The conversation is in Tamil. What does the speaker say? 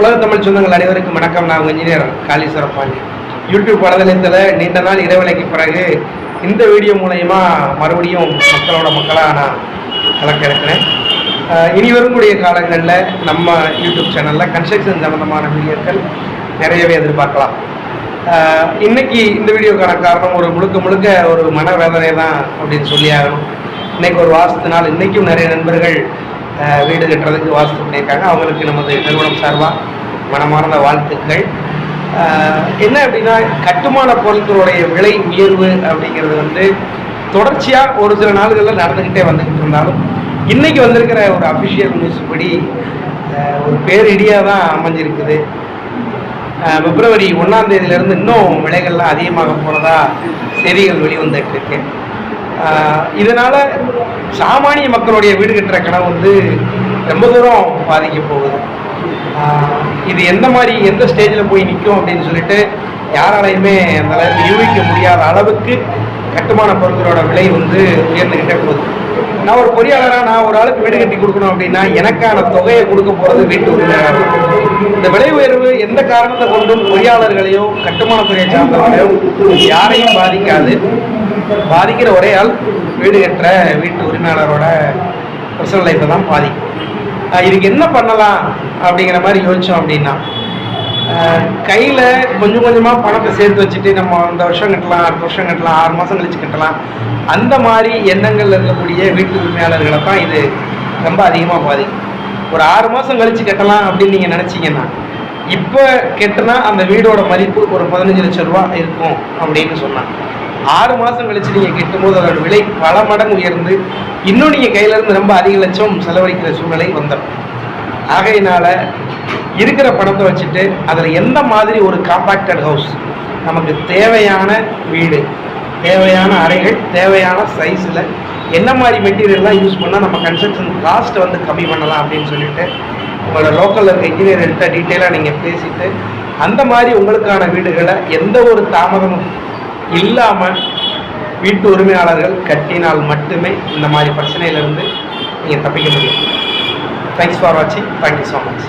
உலக தமிழ் சொந்தங்கள் அனைவருக்கும் வணக்கம். நான் உங்க இன்ஜினியர் காளீஸ்வர பாண்டி யூடியூப் வலைதளத்தில் நீண்ட நாள் இடைவேளைக்கு பிறகு இந்த வீடியோ மூலயமா மறுபடியும் மக்களோட மக்களாக நான் கலக்க இருக்கிறேன் இனி வரக்கூடிய காலங்களில் நம்ம யூடியூப் சேனலில் கன்ஸ்ட்ரக்ஷன் சம்மந்தமான வீடியோக்கள் நிறையவே எதிர்பார்க்கலாம். இன்றைக்கி இன்னைக்கு இந்த வீடியோக்கான காரணம் ஒரு முழுக்க முழுக்க ஒரு மனவேதனை தான் அப்படின்னு சொல்லி ஆகணும். இன்னைக்கு ஒரு வாசத்தினால் நாள் நிறைய நண்பர்கள் வீடு கட்டுறதுக்கு வாசல் பண்ணியிருக்காங்க. அவங்களுக்கு நமது நிறுவனம் சார்பாக மனமார்ந்த வாழ்த்துக்கள். என்ன அப்படின்னா கட்டுமான பொருட்களுடைய விலை உயர்வு அப்படிங்கிறது வந்து தொடர்ச்சியாக ஒரு சில நாள்களில் நடந்துக்கிட்டே வந்துக்கிட்டு இருந்தாலும் இன்றைக்கி வந்திருக்கிற ஒரு அஃபிஷியல் நியூஸ் படி ஒரு பேரிடியாக தான் அமைஞ்சிருக்குது பிப்ரவரி ஒன்றாம் தேதியிலேருந்து இன்னும் விலைகள்லாம் அதிகமாக போகிறதா செய்திகள் வெளிவந்துட்டு இருக்கு. இதனால் சாமானிய மக்களுடைய வீடு கட்டுற கனவு வந்து ரொம்ப தூரம் பாதிக்க போகுது. இது எந்த மாதிரி எந்த ஸ்டேஜில் போய் நிற்கும் அப்படின்னு சொல்லிட்டு யாராலையுமே அந்த அளவுக்கு யூகிக்க முடியாத அளவுக்கு கட்டுமான பொருட்களோட விலை வந்து உயர்ந்துக்கிட்டே போகுது. நான் ஒரு பொறியாளராக நான் ஒரு ஆளுக்கு வீடு கட்டி கொடுக்கணும் அப்படின்னா எனக்கான தொகையை கொடுக்க போகிறது வீட்டு உரிமையாளர் இந்த விலை உயர்வு எந்த காரணத்தை கொண்டும் பொறியாளர்களையோ கட்டுமானத்துறையை சார்ந்தவர்களையோ யாரையும் பாதிக்காது. பாதிக்கிற ஒரே ஆள் வீடு கட்டுற வீட்டு உரிமையாளரோட பர்சனல் லைஃப்பை தான் பாதிக்கும். இதுக்கு என்ன பண்ணலாம் அப்படிங்கிற மாதிரி யோசித்தோம் அப்படின்னா கையில் கொஞ்சம் கொஞ்சமாக பணத்தை சேர்த்து வச்சுட்டு நம்ம இந்த வருஷம் கட்டலாம் அடுத்த வருஷம் கட்டலாம் ஆறு மாதம் கழிச்சு கட்டலாம். அந்த மாதிரி எண்ணங்கள்ல இருக்கக்கூடிய வீட்டு உரிமையாளர்களை தான் இது ரொம்ப அதிகமாக பாதிக்கும். ஒரு ஆறு மாதம் கழிச்சு கட்டலாம் அப்படின்னு நீங்கள் நினச்சிங்கன்னா இப்போ கெட்டினா அந்த வீடோட மதிப்பு ஒரு பதினஞ்சு லட்சம் ரூபா இருக்கும் அப்படின்னு சொன்னாங்க. ஆறு மாதம் கழிச்சு நீங்கள் கெட்டும்போது அதோட விலை பல மடங்கு உயர்ந்து இன்னும் நீங்கள் கையிலேருந்து ரொம்ப அதிக லட்சம் செலவழிக்கிற சூழ்நிலை வந்துடும் ஆகையினால இருக்கிற பணத்தை வச்சுட்டு அதில் எந்த மாதிரி ஒரு காம்பாக்டட் ஹவுஸ் நமக்கு தேவையான வீடு தேவையான அறைகள் தேவையான சைஸில் என்ன மாதிரி மெட்டீரியல்லாம் யூஸ் பண்ணால் நம்ம கன்ஸ்ட்ரக்ஷன் காஸ்ட்டை வந்து கம்மி பண்ணலாம் அப்படின்னு சொல்லிட்டு உங்களோட லோக்கலில் இருக்க இன்ஜினியர்கிட்ட டீட்டெயிலாக நீங்கள் பேசிவிட்டு அந்த மாதிரி உங்களுக்கான வீடுகளை எந்த ஒரு தாமதமும் இல்லாமல் வீட்டு உரிமையாளர்கள் கட்டினால் மட்டுமே இந்த மாதிரி பிரச்சனையிலிருந்து நீங்கள் தப்பிக்க முடியும். தேங்க்ஸ் ஃபார் வாட்சிங் தேங்க்யூ ஸோ மச்